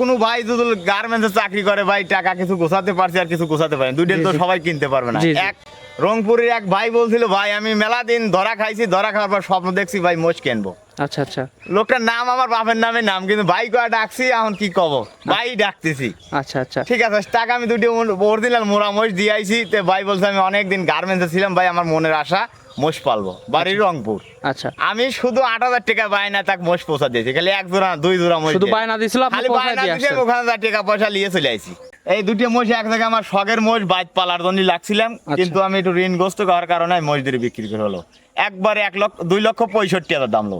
কোনো ভাই গার্মেন্টসে চাকরি করে ভাই টাকা কিছু গোছাতে পারছি আর কিছু গোছাতে পারি দুইটা তো সবাই কিনতে পারবে না। জি, জি। এক রংপুরের এক ভাই বলছিল ভাই আমি মেলা দিন ধরা খাইছি ধরা খাওয়ার পর স্বপ্ন দেখছি ভাই মোষ কিনবো। আচ্ছা আচ্ছা। লোকটার নাম আমার বাপের নামে নাম কিন্তু ভাই কয়া ডাকছি এখন কি কব? ভাই ডাকতেছি। আচ্ছা আচ্ছা। ঠিক আছে টাকা আমি দুটি অরিজিনাল মোরা মোষ দিয়ে আইছি। তে ভাই বলছে আমি অনেকদিন গার্মেন্টসে ছিলাম ভাই আমার মনের আশা। মোষ পালবো। বাড়ির রংপুর। আচ্ছা। আমি শুধু আট হাজার টাকা বায়না তাক মোষ পোষা দিয়েছি। খালি এক জোড়া দুই জোড়া মোষ শুধু বায়না দিয়েছিল খালি বায়না দিয়ে ওখানে টাকা পয়সা নিয়ে চলে আইছি। এই দুটি মোষ এক জায়গায় আমার শখের মোষ বাইক পালার জন্য লাগছিলাম। আচ্ছা। কিন্তু আমি একটু ঋণগ্রস্ত হওয়ার কারণে মোষ দিয়ে বিক্রি করে হলো। একবারে এক লক্ষ দুই লক্ষ পঁয়ষট্টি হাজার দাম লো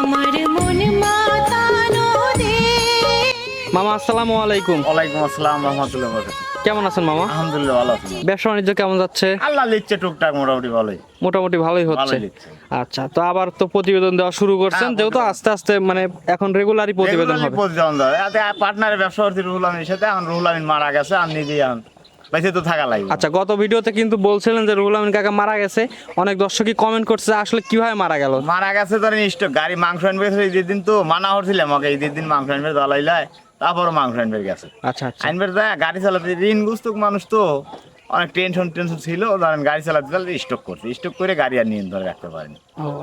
আমার মন মাতানো মামা আসসালামু আলাইকুম। ওয়ালাইকুম আসসালাম রহমতুল্লাহ কেমন আছেন মামা? আলহামদুলিল্লাহ ভালো আছি। ব্যবসা বাণিজ্য কেমন যাচ্ছে? আল্লাহ লিখছে টুকটাক মোটামুটি ভালোই। মোটামুটি ভালোই হচ্ছে। আচ্ছা তো আবার তো প্রতিবেদন দেওয়া শুরু করছেন হ্যাঁ, যেহেতু আস্তে আস্তে মানে এখন রেগুলারই প্রতিবেদন হবে। প্রতিবেদন এতে পার্টনারের ব্যবসা করছি রুহুল আমিনের সাথে এখন রুহুল আমিন মারা গেছে আমি নিজেই তো থাকা লাগবে। আচ্ছা গত ভিডিওতে কিন্তু বলছিলেন যে রুহুল আমিন কাকা মারা গেছে। অনেক দর্শকই কমেন্ট করছে আসলে কীভাবে মারা গেল। মারা গেছে ধরেন স্টক গাড়ি মাংস আনবে ঈদের দিন তো মানা হচ্ছিলাম আমাকে ঈদের দিন মাংস আনবে দলাইলাই তারপরও মাংস আনবে গেছে। আচ্ছা আচ্ছা। আনবে যায় গাড়ি চালাতে ঋণ গুস্তক মানুষ তো অনেক টেনশন টেনশন ছিল ধরেন গাড়ি চালাতে চালাতে স্টক করছে স্টক করে গাড়ি আর নিয়ন্ত্রণে রাখতে পারেনি।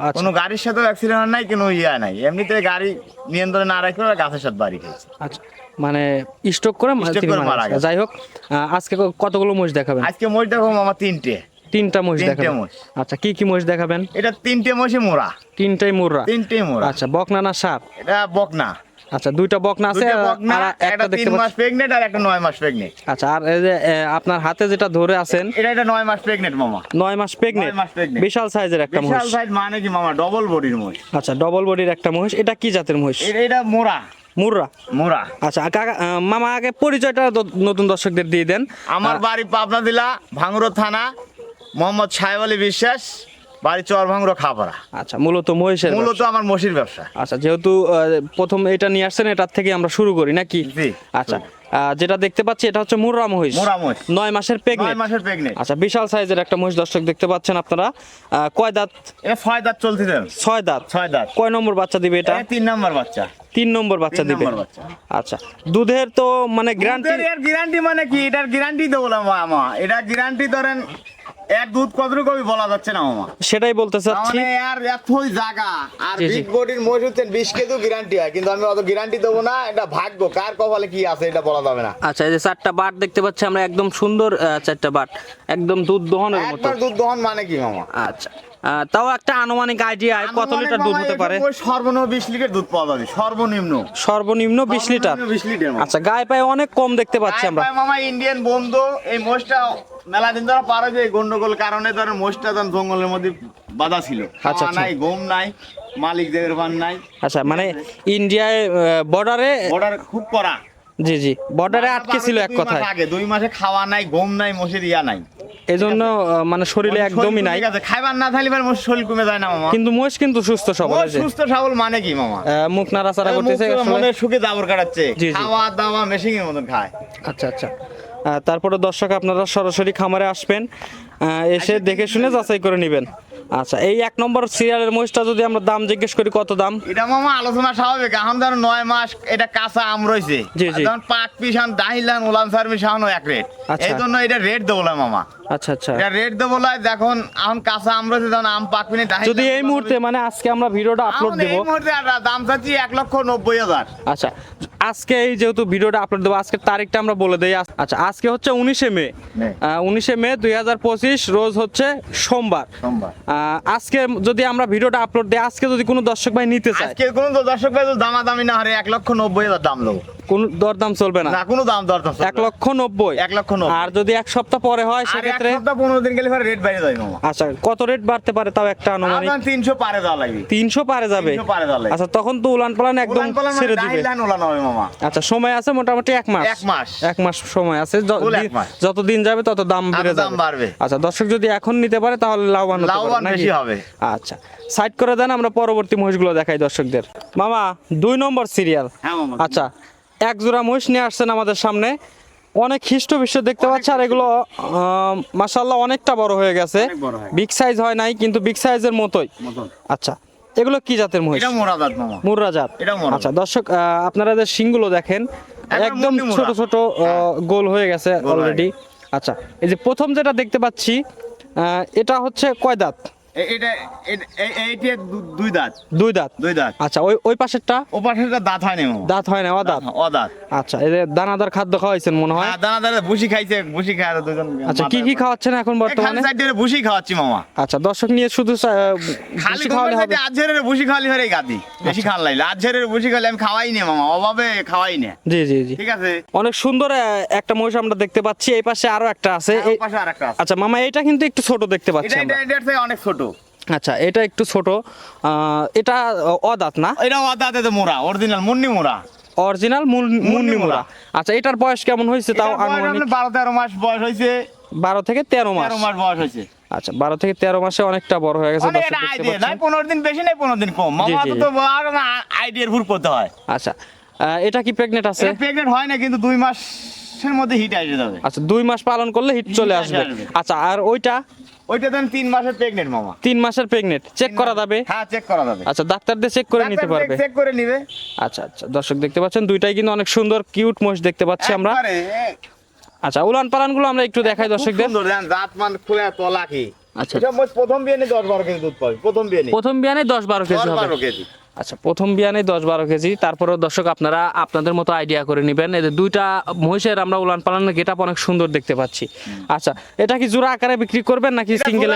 আচ্ছা। কোনো গাড়ির সাথে অ্যাক্সিডেন্ট নাই কোনো ইয়া নাই এমনিতে গাড়ি নিয়ন্ত্রণে না রাখলে গাছের সাথে বাড়ি খেয়েছে। আচ্ছা। মানে স্টক করে মারা মারা গেছে। যাই হোক আজকে কতগুলো মোষ দেখাবেন? আজকে মোষ দেখো আমার তিনটে। তিনটা মোষ দেখাবেন। আচ্ছা কি কি মোষ দেখাবেন? এটা তিনটে মোষে মোড়া তিনটাই তিনটে মোড়া আচ্ছা বকনা না সাপ? এটা বকনা। আচ্ছা দুইটা বকনা আছে আর একটা দেখতে মাস আর একটা নয় মাস আচ্ছা আর এই যে আপনার হাতে যেটা ধরে আছেন এটা এটা নয় মাস প্রেগনেন্ট মামা। নয় মাস প্রেগনেন্ট নয় মাস pregnant। বিশাল সাইজের একটা বিশাল মহিষ সাইজ মানে কি মামা? ডবল বডির মোষ। আচ্ছা ডবল বডির একটা মহিষ এটা কি জাতের মহিষ এটা এটা মোড়া মুররা? মোড়া আচ্ছা কাকা মামা আগে পরিচয়টা নতুন দর্শকদের দিয়ে দেন। আমার বাড়ি পাবনা জেলা ভাঙুরো থানা মোহাম্মদ সাহেব আলী বিশ্বাস বাড়ি চর ভাঙুরো খাপাড়া। আচ্ছা মূলত মহিষের মূলত আমার মসির ব্যবসা। আচ্ছা যেহেতু প্রথম এটা নিয়ে আসছেন এটার থেকে আমরা শুরু করি নাকি? আচ্ছা যেটা দেখতে পাচ্ছি এটা হচ্ছে মুররা মহিষ। মোরা। নয় মাসের নয় প্রেগনেন্ট মাসের প্রেগনেন্ট আচ্ছা বিশাল সাইজের একটা মহিষ দর্শক দেখতে পাচ্ছেন আপনারা। কয় দাঁত? এটা ছয় দাঁত চলতেছে ছয় দাঁত। ছয় দাঁত। কয় নম্বর বাচ্চা দিবে এটা? তিন নম্বর বাচ্চা। তিন নম্বর বাচ্চা দিবে। আচ্ছা দুধের তো মানে গ্যারান্টি এর গ্যারান্টি মানে কি? এটার গ্যারান্টি দেবো না মামা। এটা গ্যারান্টি ধরেন এর দুধ কতটুকু আমি বলা যাচ্ছে না মামা? সেটাই বলতে চাচ্ছি। মানে আর এতই জায়গা। আর। বিগ বডির হচ্ছেন বিশ কেজি গ্যারান্টি হয় কিন্তু আমি অত গ্যারান্টি দেবো না এটা ভাগ্য। কার কপালে কি আছে এটা বলা যাবে না। আচ্ছা এই যে চারটা বাট দেখতে পাচ্ছি আমরা একদম সুন্দর চারটা বাট। একদম দুধ দহনের মতো। একবার দুধ দহন মানে কি মামা? আচ্ছা। তাও একটা আনুমানিক আইডিয়া কত লিটার দুধ হতে পারে? সর্বনিম্ন বিশ লিটার দুধ পাওয়া যাবে সর্বনিম্ন। সর্বনিম্ন বিশ লিটার বিশ লিটার আচ্ছা গায়ে পায়ে অনেক কম দেখতে পাচ্ছি আমরা। মামা ইন্ডিয়ান বন্ধু এই মোষটা মেলা দিন ধরে পারে যে গন্ডগোল কারণে ধরেন মোষটা তখন জঙ্গলের মধ্যে বাধা ছিল। আচ্ছা, আচ্ছা। নাই গম নাই মালিক দেবের পান নাই। আচ্ছা মানে ইন্ডিয়ায় বর্ডারে বর্ডার খুব করা জি জি বর্ডারে আটকে ছিল এক কথায়। আগে দুই মাসে খাওয়া নাই গম নাই মোষের ইয়া নাই। এজন্য মানে শরীরে একদমই নাই। ঠিক আছে খাইবার না থাকলে মোষ শরীর কমে যায় না মামা। কিন্তু মহিষ কিন্তু সুস্থ সবল মোষ যে। সুস্থ সবল মানে কি মামা? মুখ নাড়াচাড়া করতেছে মনে সুখে দাবর কাটাচ্ছে। খাওয়া দাওয়া মেশিং এর মতন খায়। আচ্ছা আচ্ছা। তারপরে দর্শক আপনারা সরাসরি খামারে আসবেন। এসে দেখে শুনে যাচাই করে নেবেন। আচ্ছা এই এক নম্বর সিরিয়ালের মহিষটা যদি আমরা দাম জিজ্ঞেস করি কত দাম? এটা মামা আলোচনা স্বাভাবিক। এখন ধরো নয় মাস এটা কাঁচা আম রয়েছে জি, পাক পিসান দাহিলান উলান সার্ভিস এখন এক রেট। আচ্ছা। এই জন্য এটা রেট দেবো মামা। আচ্ছা আচ্ছা। এটা রেট দেবো না যখন এখন কাঁচা আম রয়েছে তখন আম পাক পিনে যদি এই মুহূর্তে মানে আজকে আমরা ভিডিওটা আপলোড দেব। এই মুহূর্তে দাম চাচ্ছি এক লক্ষ নব্বই হাজার। আচ্ছা আজকে এই যেহেতু ভিডিওটা আপলোড দেবো আজকের তারিখটা আমরা বলে দিই। আচ্ছা আজকে হচ্ছে উনিশে মে। উনিশে মে দুই হাজার পঁচিশ রোজ হচ্ছে সোমবার। আজকে যদি আমরা ভিডিওটা আপলোড দিই আজকে যদি কোনো দর্শক ভাই নিতে চায়। আজকে কোন দর্শক ভাই দামাদামি না হারে এক লক্ষ নব্বই হাজার দাম লোক কোন দরদাম চলবে না। না কোনো দাম দর দর এক লক্ষ নব্বই। এক লক্ষ নব্বই। আর যদি এক সপ্তাহ পরে হয় সেক্ষেত্রে সপ্তাহ পনেরো দিন গেলে রেট বাইরে যায় মামা আচ্ছা কত রেট বাড়তে পারে তাও একটা আনুমানিক? তিনশো পারে দেওয়া লাগবে। তিনশো পারে যাবে? 300 পারে যাবে। আচ্ছা তখন তো উলান পালান একদম মানে ছেড়ে দিবে। উলান হবে মামা। আচ্ছা সময় আছে মোটামুটি এক মাস? এক মাস। এক মাস সময় আছে। যত দিন যাবে তত দাম বেড়ে যাবে। বাড়বে। আচ্ছা দর্শক যদি এখন নিতে পারে তাহলে লাভবান লাভবান বেশি হবে। আচ্ছা সাইড করে দেন আমরা পরবর্তী মহিষগুলো দেখাই দর্শকদের। মামা দুই নম্বর সিরিয়াল হ্যাঁ আচ্ছা এক জোড়া মহিষ নিয়ে আসছেন আমাদের সামনে। অনেক হিষ্ট বিশ্ব দেখতে পাচ্ছি আর এগুলো মাসাল্লাহ অনেকটা বড় হয়ে গেছে। হয়ে বিগ সাইজ হয় নাই কিন্তু বিগ সাইজের মতোই। আচ্ছা এগুলো কি জাতের মহিষ? এটা মোরা মামা। মুর্রা জাত এটা আচ্ছা দর্শক আপনারা যে শিংগুলো দেখেন একদম। ছোট ছোট গোল হয়ে গেছে অলরেডি আচ্ছা এই যে প্রথম যেটা দেখতে পাচ্ছি এটা হচ্ছে কয় দাঁত? এটা এ- এ- এইটা দুই দাঁত। দুই দাঁত? দুই দাঁত। আচ্ছা ওই ওই পাশেরটা? ও পাশেরটা দাঁত হয় না দাঁত হয় না ও দাঁত? ও দাঁত। আচ্ছা এই দানাদার খাদ্য খাওয়াইছেন মনে হয়? হ্যাঁ দানা দানা ভুসি খাইছে ভুসি খায় দুজন আচ্ছা কি কি খাওয়াচ্ছেন এখন বর্তমানে? বর্তমানে ভুসি খাওয়াচ্ছি মামা। আচ্ছা দর্শক নিয়ে শুধু খালি খাওয়ালে হবে? ভুসি খাওয়ালি হরে গাদি। বেশি খাওয়ান লাগলে। আজের ভুসি খাওয়ালে আমি খাওয়াই না মামা। অভাবে খাওয়াই না। জি জি জি। ঠিক আছে? অনেক সুন্দর একটা মহিষ আমরা দেখতে পাচ্ছি। এই পাশে আরও একটা আছে। এই- পাশে আরেকটা আছে। আচ্ছা মামা এটা কিন্তু একটু ছোট দেখতে পাচ্ছি আমরা এটা এটার অনেক ছোট। আচ্ছা এটা একটু ছোট। এটা অদাঁত না? এটা অদাতে তো মোরা অরিজিনাল মুন্নি মোরা অরিজিনাল মুন্নিমুরা আচ্ছা এটার বয়স কেমন হয়েছে তাও আনুমানিক? বারো তেরো মাস বয়স হয়েছে। বারো থেকে তেরো মাস। তেরো মাস বয়স হয়েছে। আচ্ছা বারো থেকে তেরো মাসে অনেকটা বড় হয়ে গেছে। পনেরো দিন বেশি নাই পনেরো দিন কম। মামা তো তো আরও না আইডিয়ার ভুল করতে হয়। আচ্ছা এটা কি প্রেগনেন্ট আছে? প্রেগনেন্ট হয় না কিন্তু দুই মাসের মধ্যে হিট আসে যাবে। আচ্ছা দুই মাস পালন করলে হিট চলে আসবে। আচ্ছা আর ওইটা? ওইটা দেন তিন মাসের প্রেগনেন্ট মামা। তিন মাসের প্রেগনেন্ট চেক করা যাবে? হ্যাঁ চেক করা যাবে। আচ্ছা ডাক্তার দিয়ে চেক করে নিতে পারবে। চেক করে নিবে। আচ্ছা আচ্ছা দর্শক দেখতে পাচ্ছেন দুইটাই কিন্তু অনেক সুন্দর কিউট মোষ দেখতে পাচ্ছি আমরা। আচ্ছা উলান পালানগুলো আমরা একটু দেখাই দর্শকদের দাঁত মান খুলে তলা কি আচ্ছা। প্রথম বিয়ানে দশ বারো কেজি দুধ পাবে প্রথম বিয়ানে প্রথম বিয়ানে দশ বারো কেজি হবে। কেজি। আচ্ছা প্রথম বিয়ানে দশ বারো কেজি তারপরে দর্শক আপনারা আপনাদের মতো আইডিয়া করে নেবেন। এদের দুইটা মহিষের আমরা উলান পালানের গেট অনেক সুন্দর দেখতে পাচ্ছি। আচ্ছা এটা কি জোড়া আকারে বিক্রি করবেন নাকি সিঙ্গেল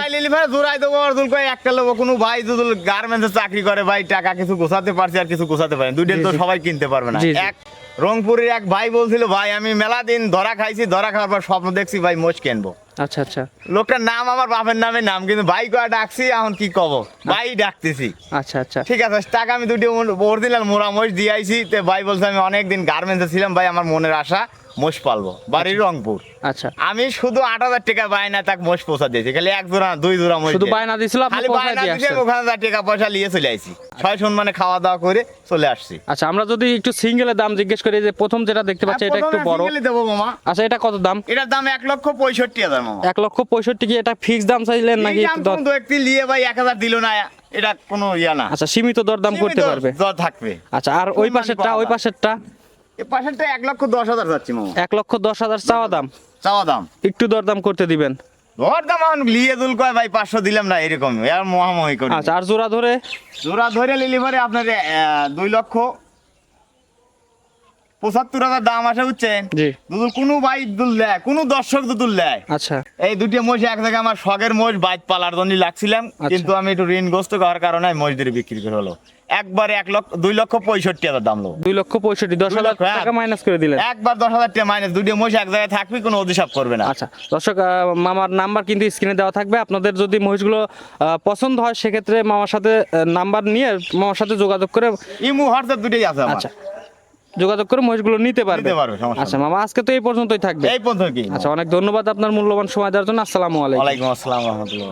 জোড়াই দেবো আর কয় একটা লোক কোনো ভাই দুদুল গার্মেন্টসে চাকরি করে ভাই টাকা কিছু গোছাতে পারছি আর কিছু গোছাতে পারেন দুইটা তো সবাই কিনতে পারবে না। এক রংপুরের এক ভাই বলছিল ভাই আমি মেলা দিন ধরা খাইছি ধরা খাওয়ার পর স্বপ্ন দেখছি ভাই মোচ কেনবো। আচ্ছা আচ্ছা। লোকটার নাম আমার বাপের নামে নাম কিন্তু ভাই কয়া ডাকছি এখন কি কব? ভাই ডাকতেছি। আচ্ছা আচ্ছা। ঠিক আছে টাকা আমি দুটি অরিজিনাল মোরা মোষ দিয়ে আইছি। তো ভাই বলছে আমি অনেকদিন গার্মেন্টসে ছিলাম ভাই আমার মনের আশা। মোষ পালবো। বাড়ির রংপুর। আচ্ছা। আমি শুধু আট হাজার টাকা বায়না তাক মোষ পৌঁছা দিয়েছি। খালি এক জোড়া দুই জোড়া মোষ শুধু বায়না খালি বায়না দিয়ে ওখানে টাকা পয়সা নিয়ে চলে আইছি। ছয় সম্মানে খাওয়া দাওয়া করে চলে আসছি। আচ্ছা আমরা যদি একটু সিঙ্গেলের দাম জিজ্ঞেস করি যে প্রথম যেটা দেখতে পাচ্ছি এটা একটু বড়। দেবো মামা। আচ্ছা এটা কত দাম? এটার দাম এক লক্ষ পঁয়ষট্টি হাজার মামা। এক লক্ষ পঁয়ষট্টি কি এটা ফিক্স দাম চাইলেন নাকি একটি নিয়ে ভাই এক হাজার দিল না এটা কোনো ইয়া না। আচ্ছা সীমিত দরদাম করতে পারবে। দর থাকবে। আচ্ছা আর ওই পাশেরটা ওই পাশেরটা? এ পাশেরটা এক লক্ষ দশ হাজার যাচ্ছি মামা। এক লক্ষ দশ হাজার চাওয়া দাম। চাওয়া দাম। একটু দরদাম করতে দিবেন। ধর দাম লিয়ে দুল কয় ভাই পাঁচশো দিলাম না এরকম। আর মহামহি করি। আচ্ছা আর জোড়া ধরে? জোড়া ধরে লিলি পরে আপনার দুই লক্ষ পঁচাত্তর হাজার দাম আসে বুঝছেন? জি। কোনো ভাই দুল দেয় কোনো দর্শক দেয়। আচ্ছা। এই দুটি মোষ এক জায়গায় আমার শখের মোষ বাইক পালার জন্য লাগছিলাম। আচ্ছা। কিন্তু আমি একটু ঋণগ্রস্ত হওয়ার কারণে মোষ দিয়ে বিক্রি করে হলো। একবারে এক লক্ষ দুই লক্ষ পঁয়ষট্টি হাজার দাম লো দুই লক্ষ পঁয়ষট্টি দশ হাজার হ্যাঁ। টাকা মাইনাস করে দিলেন। একবার দশ হাজার টাকা মাইনাস দুটি মোষ এক জায়গায় থাকবি কোনো অভিশাপ করবে না। আচ্ছা দর্শক মামার নাম্বার কিন্তু স্ক্রিনে দেওয়া থাকবে। আপনাদের যদি মহিষগুলো পছন্দ হয় সেক্ষেত্রে মামার সাথে নাম্বার নিয়ে মামার সাথে যোগাযোগ করে ইমু হোয়াটসঅ্যাপ দুটোই আছে আচ্ছা যোগাযোগ করে মহিষগুলো নিতে পারবে। নিতে পারবে, আচ্ছা মামা আজকে তো এই পর্যন্তই থাকবে। এই পর্যন্ত আচ্ছা অনেক ধন্যবাদ আপনার মূল্যবান সময় দেওয়ার জন্য। আসসালামু আলাইকুম। ওয়ালাইকুম আসসালাম রহমতুল্লাহ।